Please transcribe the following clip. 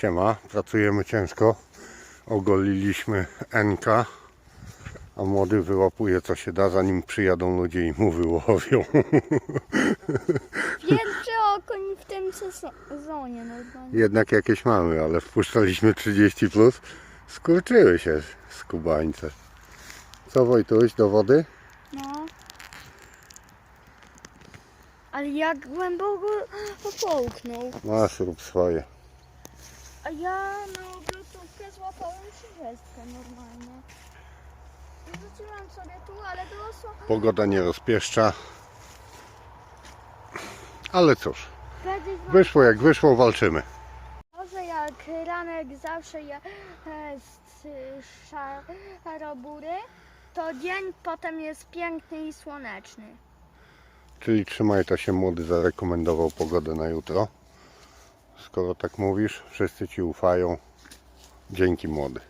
Siema, pracujemy ciężko. Ogoliliśmy NK, a młody wyłapuje co się da, zanim przyjadą ludzie i mu wyłowią. Pierwszy okoń w tym sezonie normalnie. Jednak jakieś mamy, ale wpuszczaliśmy 30 plus. Skurczyły się skubańce. Co Wojtuś, do wody? No. Ale jak głęboko popołknął. Masz, rób swoje. A ja na obrotówkę złapałem 30 normalnie. Rzuciłam sobie tu, ale było słabo. Pogoda nie rozpieszcza. Ale cóż, wam- wyszło jak wyszło, walczymy. Może jak ranek zawsze jest y, szarobury, to dzień potem jest piękny i słoneczny. Czyli trzymaj to się młody zarekomendował pogodę na jutro. Skoro tak mówisz, wszyscy ci ufają. Dzięki młody.